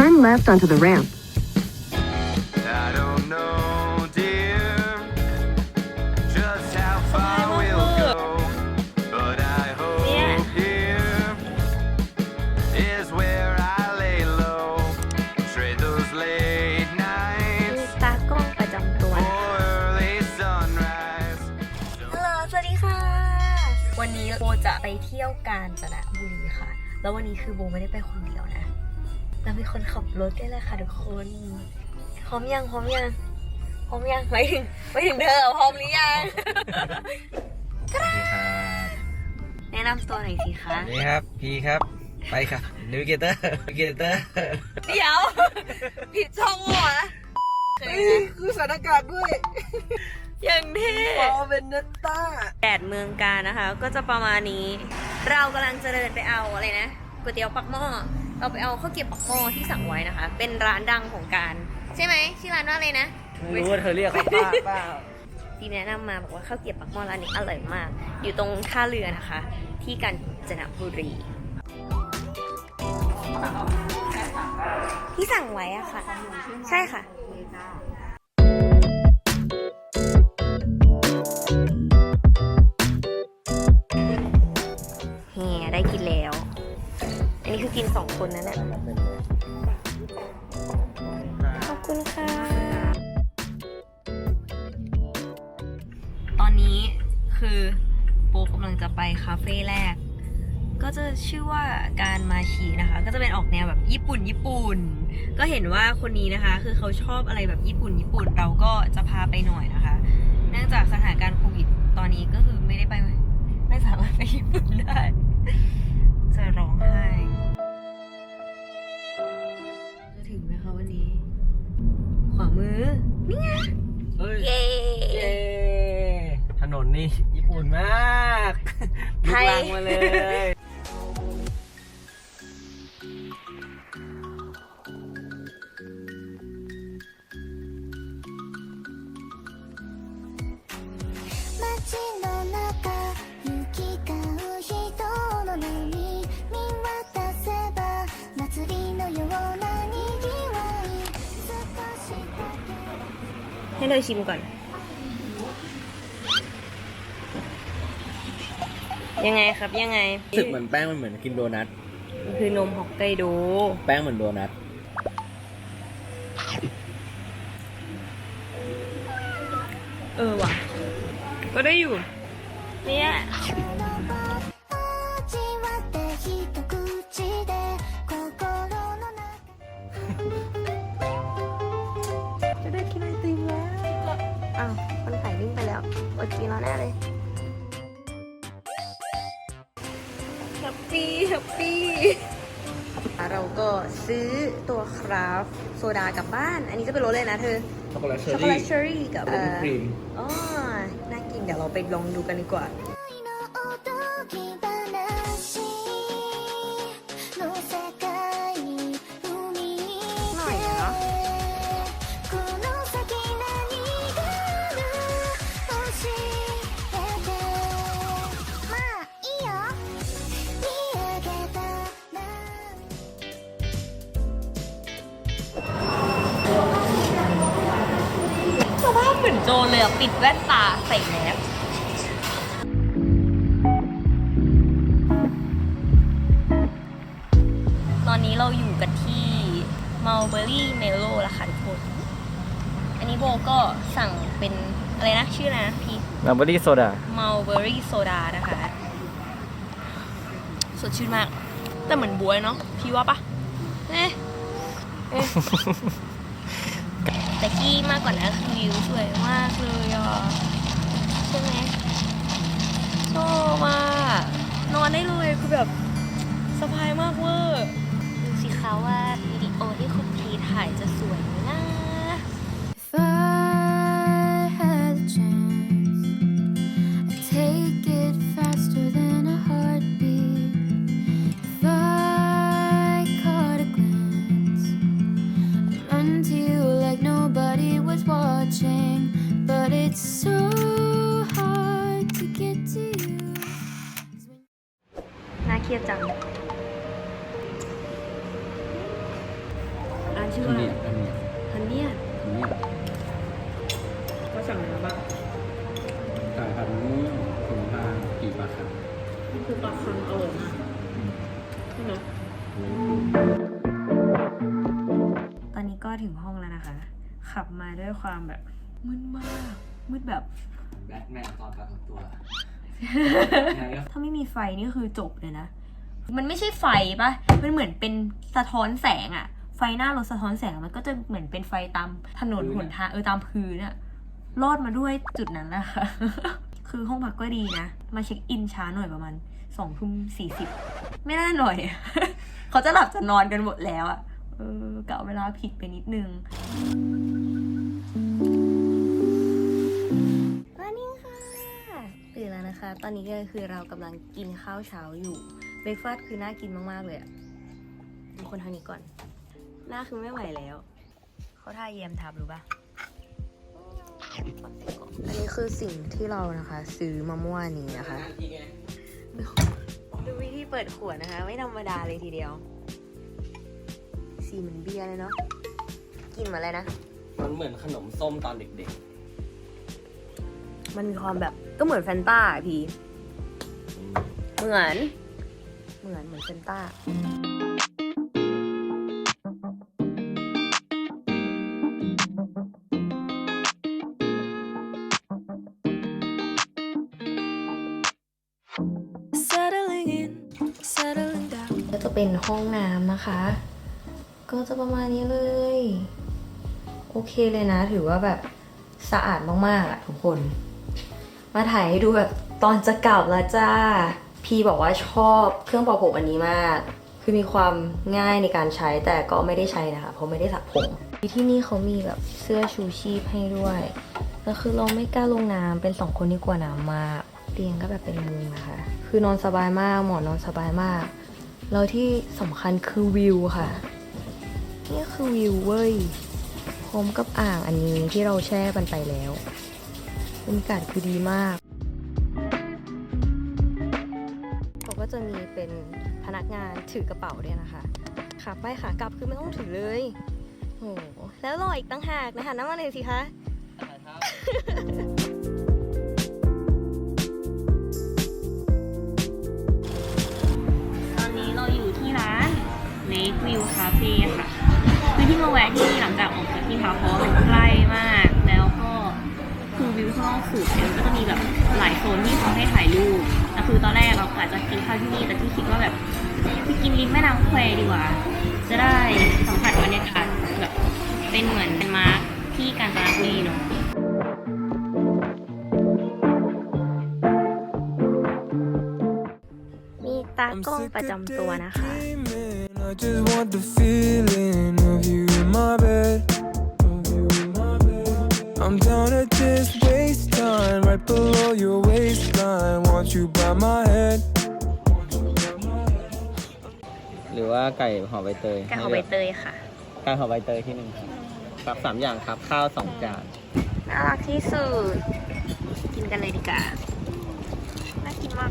Turn left onto the ramp. I don't know, dear, just how far we'll go, but I hope Yeah. here is where I lay low. Trade those late มี nights ตากล้องประจำตัวนะ for early sunrise. ฮัลโหลสวัสดีค่ะ วันนี้โบจะไปเที่ยวกาญจนบุรีค่ะ แล้ววันนี้คือโบไม่ได้ไปคนเดียวนะ เรามีคนขับรถด้วยเลยค่ะทุกคนพร้อมยังพร้อมยังพร้อมยังไม่ถึงไม่ถึงเธอพร้อมหรือยังสวัสดีครับแนะนำตัวหน่อยสิคะสวัสดีครับพีครับ ไปครับนิวเกเตอร์นิวเกเตอร์เดี๋ยว ผิดช่องหัวเคยไหมคือสถานการณ์ด้วยอย่างเท่ฟอเวนเนต้าแดดเมืองการนะคะ ก็จะประมาณนี้ เรากำลังจะเดินไปเอาอะไรนะก๋วยเตี๋ยวปักหม้อ เราไปเอาข้าวเกรี๊ยวปักหม้อที่สั่งไว้นะคะ เป็นร้านดังของการ ใช่ไหมชื่อร้านว่าอะไรนะ ไม่รู้ว่าเธอเรียกเขาป้าป้าทีแนะนำมาบอกว่าข้าวเกรี๊ยวปักหม้อร้านนี้อร่อยมาก อยู่ตรงท่าเรือนะคะ ที่กาญจนบุรี ที่สั่งไว้อะค่ะ ใช่ค่ะแห่ได้กินแล้วอันนี้คือ กินสองคนนั่นแหละขอบคุณค่ะ ตอนนี้คือโปกำลังจะไปคาเฟ่แรก ก็จะชื่อว่าการมาชีนะคะ ก็จะเป็นออกแนวแบบญี่ปุ่น ญี่ปุ่น ก็เห็นว่าคนนี้นะคะ คือเขาชอบอะไรแบบญี่ปุ่น ญี่ปุ่น เราก็จะพาไปหน่อยนะคะ เนื่องจากสถานการณ์โควิดตอนนี้ก็คือไม่ได้ไป ไม่สามารถไปญี่ปุ่นได้ จะร้องไห้ เฮ้ย เย้ เย้ถนนนี่ญี่ปุ่นมากลุ ไท ก ย ลังมาเลย 街の中行き交う人の波見渡せば祭りのようなにぎわい少しだけ ให้เธอชิมก่อน ยังไงครับยังไงรู้สึกเหมือนแป้งมันเหมือนกินโดนัท มันคือนมฮอกไกโด แป้งเหมือนโดนัท เออว่ะ ก็ได้อยู่ เนี่ย อดกินแล้วแน่เลยแฮปปี้แฮปปี้เราก็ซื้อตัวคราฟต์โซดากลับบ้าน อันนี้จะเป็นรสเลยนะเธอ ช็อกโกแลตเชอช็อกโกรี่แลตเชอรี่กับวิปครีม อ๋อน่ากินเดี๋ยวเราไปลองดูกันดีกว่า โจรเลยอะปิดแว่นตาใส่แมสตอนนี้เราอยู่กันที่ Mulberry Melo แล้วค่ะทุกคน อันนี้โบก็สั่งเป็นอะไรนะ ชื่ออะไรนะพี่มัลเบอรี่โซดา Mulberry Soda นะคะ สดชื่นมาก แต่เหมือนบวยเนาะพี่ว่าปะเอ๊ะเอ๊ะ แต่กี้มากกว่านั้นคือวิวสวยมากเลยอะใช่ไหมชอบมากนอนได้เลยคือแบบสบายมากเวอร์ดูสิคะว่าวิดีโอที่คุณพีถ่ายจะสวยไหม was watching. But it's so hard to get to you. น่าเครียดจัง ด้วยความแบบมืดมากมืดแบบ แบทแมนตอนปรากฏตัวไงก็ถ้าไม่มีไฟนี่คือจบเลยนะ มันไม่ใช่ไฟปะมันเหมือนเป็นสะท้อนแสงอะไฟหน้ารถสะท้อนแสงมันก็จะเหมือนเป็นไฟตามถนนหนทางเออตามพื้นอะรอดมาด้วยจุดนั้นแหละค่ะคือห้องพักก็ดีนะ มาเช็คอินช้าหน่อยประมาณสองทุ่มสี่สิบไม่น่าหน่อย เขาจะหลับจะนอนกันหมดแล้วอะเออกะเวลาผิดไปนิดนึง มานี่ค่ะตื่นแล้วนะคะ ตอนนี้ก็คือเรากำลังกินข้าวเช้าอยู่เบรกฟาสต์คือน่ากินมาก ๆ เลยอะดูคนทางนี้ก่อน หน้าคือไม่ไหวแล้ว เขาท่าเยี่ยมทับรู้ปะอันนี้คือสิ่งที่เรานะคะ ซื้อมาเมื่อวานนี้นะคะดูวิธีเปิดขวดนะคะ ไม่ธรรมดาเลยทีเดียว สีเหมือนเบียร์เลยเนาะกินเหมือนอะไรนะ มันเหมือนขนมส้มตอนเด็กมันมีความแบบก็เหมือนแฟนต้าอะพี่ ๆ เหมือน เหมือนเหมือนเฟนต้า Settling in, settling down. ก็จะเป็นห้องน้ำนะคะ ก็จะประมาณนี้เลย โอเคเลยนะ ถือว่าแบบสะอาดมากๆอะทุกคน มาถ่ายให้ดูแบบตอนจะกลับแล้วจ้า พี่บอกว่าชอบเครื่องเป่าผมอันนี้มาก คือมีความง่ายในการใช้แต่ก็ไม่ได้ใช้นะคะ เพราะไม่ได้สระผม ที่นี่เขามีแบบเสื้อชูชีพให้ด้วยแล้วคือเราไม่กล้าลงน้ำเป็นสองคนที่กลัวน้ำมากเตียงก็แบบเป็นมุงนะคะ คือนอนสบายมาก หมอนนอนสบายมาก แล้วที่สำคัญคือวิวค่ะ นี่คือวิวเว้ย พร้อมกับอ่างอันนี้ที่เราแช่กันไปแล้วบรรยากาศคือดีมากเขาก็จะมีเป็นพนักงานถือกระเป๋าด้วยนะคะขาไปขากลับคือไม่ต้องถือเลยโอ้โหแล้วรออีกตั้งหากนะคะน้ำมาเลยสิคะต ออกจากที่พักเพราะว่ามันใกล้มาก แล้วก็คือวิวข้างนอกสุดเนี่ยก็จะมีแบบหลายโซนที่เขาให้ถ่ายรูปแต่คือตอนแรกเรากะจะกินข้าวที่นี่แต่ที่คิดว่าแบบไปกินริมแม่น้ำแควดีกว่า จะได้สัมผัสบรรยากาศแบบเป็นเหมือนเป็นมาร์คที่กาญจนบุรีเนาะมีตากล้องประจำตัวนะคะ I just want the feeling of you your waistline. Want you by my head. หรือว่าไก่ห่อใบเตยแกงของใบเตยค่ะ ไก่ห่อใบเตยที่หนึ่งครับครับสามอย่างครับ ข้าวสองจาน น่ารักที่สุด กินกันเลยดีกว่า น่ากินมาก